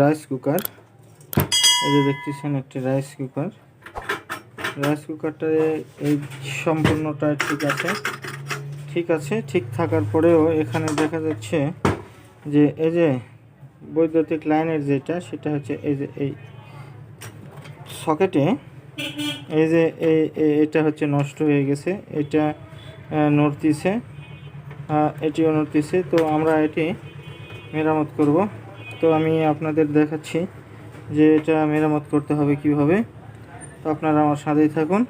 Rice cooker এই যে দেখতেছেন একটি রাইস কুকার রাইস কুকারটা এই সম্পূর্ণটা ঠিক আছে। ঠিক আছে, ঠিক থাকার পরেও এখানে দেখা যাচ্ছে যে, এই যে বৈদ্যুতিক লাইনের যেটা, সেটা হচ্ছে এই যে, এই সকেটে এই যে এই এটা হচ্ছে নষ্ট হয়ে গেছে। এটা নড়তিছে। এটিও নড়তিছে। তো আমরা এটি মেরামত করব। তো আমি আপনাদের দেখাচ্ছি যে এটা মেরামত করতে হবে কীভাবে। তো আপনারা আমার সাথেই থাকুন।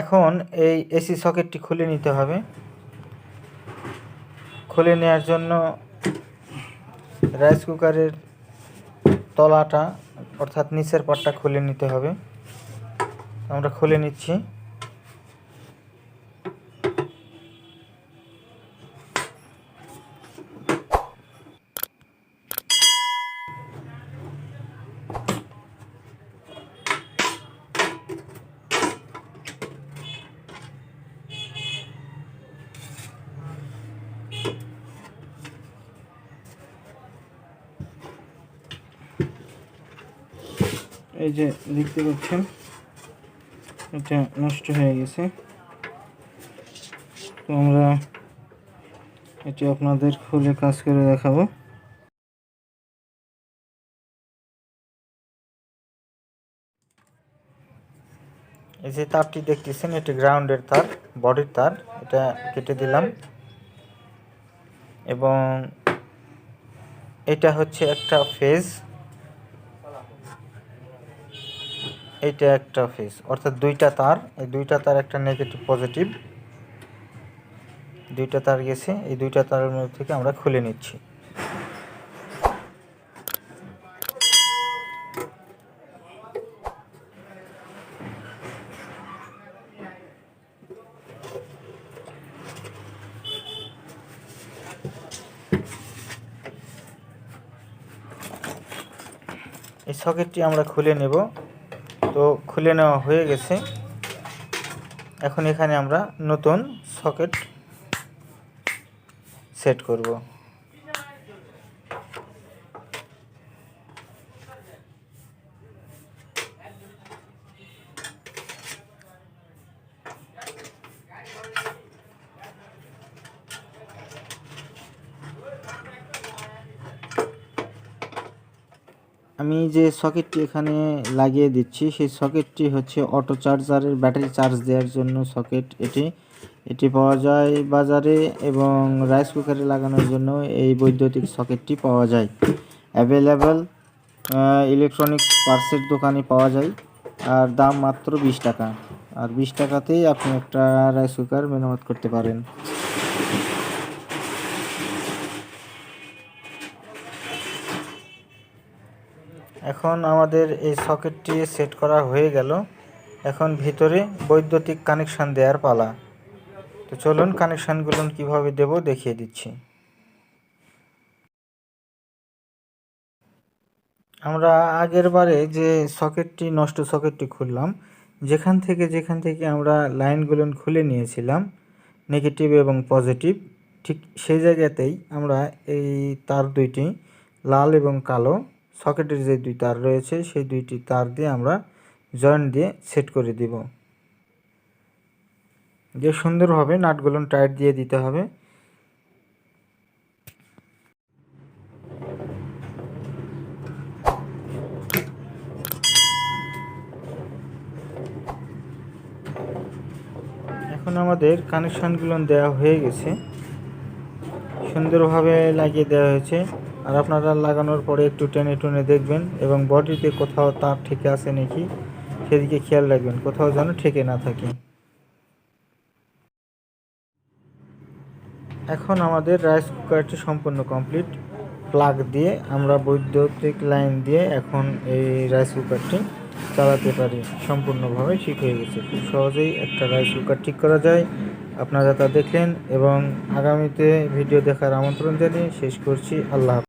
এখন এই এসি সকেটটি খুলে নিতে হবে। খুলে নেওয়ার জন্য রাইস কুকারের তলাটা, অর্থাৎ নিচের পাটটা খুলে নিতে হবে। আমরা খুলে নিচ্ছি। এই যে দেখতে পাচ্ছেন, এটা নষ্ট হয়ে গেছে। তো আমরা এটি আপনাদের খুলে কাজ করে দেখাবো। এই যে তারটি দেখতেছেন, এটি গ্রাউন্ডের তার, বডির তার, এটা কেটে দিলাম। এবং এটা হচ্ছে একটা ফেজ। এইটা একটা ফেজ অর্থাৎ দুইটা তার, এই দুইটা তার একটা নেগেটিভ পজিটিভ দুইটা তার গেছে, এই দুইটা তারের মধ্যে থেকে আমরা খুলে নিচ্ছি। এই সকেটটি আমরা খুলে নেব। তো খুলে নেওয়া হয়ে গেছে। এখন এখানে আমরা নতুন সকেট সেট করব। আমি যে সকেটটি এখানে লাগিয়ে দিচ্ছি, সেই সকেটটি হচ্ছে অটো চার্জারের ব্যাটারি চার্জ দেওয়ার জন্য সকেট এটি। এটি পাওয়া যায় বাজারে এবং রাইস কুকারে লাগানোর জন্য এই বৈদ্যুতিক সকেটটি পাওয়া যায়। অ্যাভেলেবেল ইলেকট্রনিক্স পার্সের দোকানে পাওয়া যায়, আর দাম মাত্র বিশ টাকা। আর বিশ টাকাতেই আপনি একটা রাইস কুকার মেরামত করতে পারেন। এখন আমাদের এই সকেটটি সেট করা হয়ে গেল। এখন ভিতরে বৈদ্যুতিক কানেকশান দেওয়ার পালা। তো চলুন কানেকশানগুলো কীভাবে দেব দেখিয়ে দিচ্ছি। আমরা আগের বারে যে সকেটটি, নষ্ট সকেটটি খুললাম, যেখান থেকে যেখান থেকে আমরা লাইনগুলো খুলে নিয়েছিলাম, নেগেটিভ এবং পজিটিভ, ঠিক সেই জায়গাতেই আমরা এই তার দুইটি, লাল এবং কালো সকেটের যে দুই তার রয়েছে, সেই দুইটি তার দিয়ে আমরা জয়েন্ট দিয়ে সেট করে দিব। যে সুন্দরভাবে নাটগুলো টাইট দিয়ে দিতে হবে। এখন আমাদের কানেকশানগুলো দেওয়া হয়ে গেছে। সুন্দরভাবে লাগিয়ে দেওয়া হয়েছে। আর আপনারা লাগানোর পরে একটু টেনে টুনে দেখবেন এবং বডিতে কোথাও তার ঠেকে আছে নাকি, সেদিকে খেয়াল রাখবেন, কোথাও যেন ঠেকে না থাকে। এখন আমাদের রাইস কুকারটি সম্পূর্ণ কমপ্লিট। প্লাগ দিয়ে আমরা বৈদ্যুতিক লাইন দিয়ে এখন এই রাইস কুকারটি চালাতে পারি। সম্পূর্ণভাবে ঠিক হয়ে গেছে। খুব সহজেই একটা রাইস কুকার ঠিক করা যায়। আপনারা তা দেখলেন এবং আগামীতে ভিডিও দেখার আমন্ত্রণ জানিয়ে শেষ করছি। আল্লাহ।